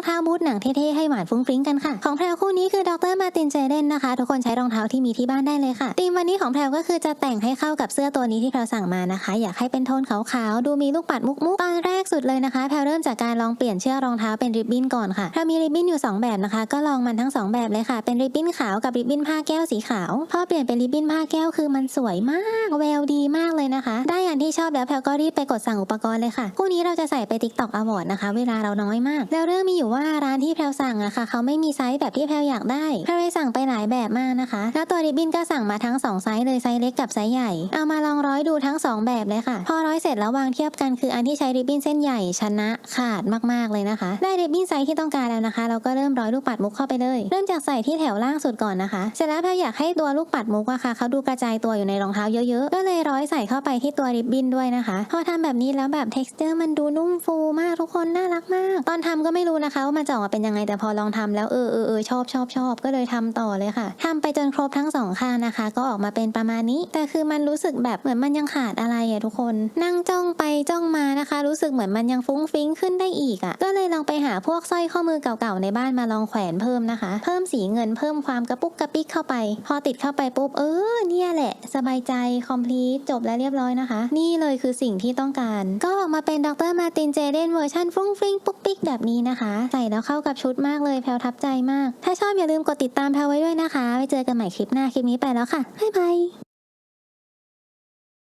องเท้าบูทหนังเท่ๆให้หวานฟุ้งฟริ้งกันค่ะ ของแพรวคู่นี้คือดรมาตินเจเดนนะคะ ทุกคนใช้รองเท้าที่มีที่บ้านได้เลยค่ะธีมวันนี้ของแพรวก็คือจะแต่งให้เข้ากับเสื้อตัวนี้ที่แพรวสั่งมานะคะ อยากให้เป็นโทนขาวๆดูมีลูกปัดมุกๆตอนแรกสุดเลยนะคะแพรวเริ่มจากการลองเปลี่ยนเชือกรองเท้าเป็นริบบิ้นก่อนค่ะแพรวมีริบบิ้นอยู่สองแบบนะคะ ก็ลองมันทั้งสองแบบเลยค่ะ เป็นริบบิ้นขาวกับริบบิ้นผ้าแก้วสีขาวพอเปลี่ยนเป็นริบบิ้นผ้าแก้วคือมันสวยมากแววดีมากเลยนะคะ ได้อย่าง ที่ชอบแล้วแพรวก็รีบไปกดสั่งอุปกรณ์เลยค่ะคู่นี้เราจะใส่ไป TikTok Award นะคะ เวลาเราน้อยมาก แล้วเรื่องมีอยู่ว่าร้านที่แพรวสั่งอะค่ะ เขาไม่มีไซส์แบบที่แพรวอยากได้แพรวเลยสั่งไปหลายแบบ นะคะ แล้วตัวริบบิ้นก็สั่งมาทั้งสองไซส์เลยไซส์เล็กกับไซส์ใหญ่ เอามาลองร้อยดูทั้งสองแบบเลยค่ะ พอร้อยเสร็จแล้ววางเทียบกันคืออันที่ใช้ริบบิ้นเส้นใหญ่ชนะขาดมากๆเลยนะคะ ได้ริบบิ้นไซส์ที่ต้องการแล้วนะคะ เราก็เริ่มร้อยลูกปัดมุกเข้าไปเลย เริ่มจากใส่ที่แถวล่างสุดก่อนนะคะ เสร็จแล้วแพรวอยากให้ตัวลูกปัดมุกอะค่ะเขาดูกระจายตัวอยู่ในรองเท้าเยอะๆ ก็เลยร้อยใส่เข้าไปที่ตัวริบบิ้นด้วยนะคะ พอทำแบบนี้แล้วแบบ texture มันดูนุ่มฟูมากทุกคนน่ารักมาก ตอนทำก็ไม่รู้นะคะว่ามันจะออกมาเป็นยังไงแต่พอลองทำแล้วเออเออเออชอบชอบชอบก็เลยทำต่อเลยค่ะทำไปจนครบทั้งสองข้างนะคะ ก็ออกมาเป็นประมาณนี้ แต่คือมันรู้สึกแบบเหมือนมันยังขาดอะไรอะทุกคน นั่งจ้องไปจ้องมานะคะ รู้สึกเหมือนมันยังฟุ้งฟิ้งขึ้นได้อีกอะก็เลยลองไปหาพวกสร้อยข้อมือเก่าๆในบ้านมาลองแขวนเพิ่มนะคะ เพิ่มสีเงินเพิ่มความกระปุกกระปิกเข้าไป พอติดเข้าไปปุ๊บเออเนี่ยแหละ สบายใจคอมพลีทจบแล้วเรียบร้อยนะคะ นี่เลยคือสิ่งที่ต้องการ ก็ออกมาเป็นดรมาตินเจเดนเวอร์ชันฟุ้งฟิ้งปุ๊กปิ๊กแบบนี้นะคะ ใส่แล้วเข้ากับชุดมากเลยแพลวทับใจมาก ถ้าชอบอย่าลืมกดติดตามแพลวไว้ด้วยนะคะ ไว้เจอกันใหม่คลิปหน้าคลิปนี้ไปแล้วค่ะ บ๊ายบาย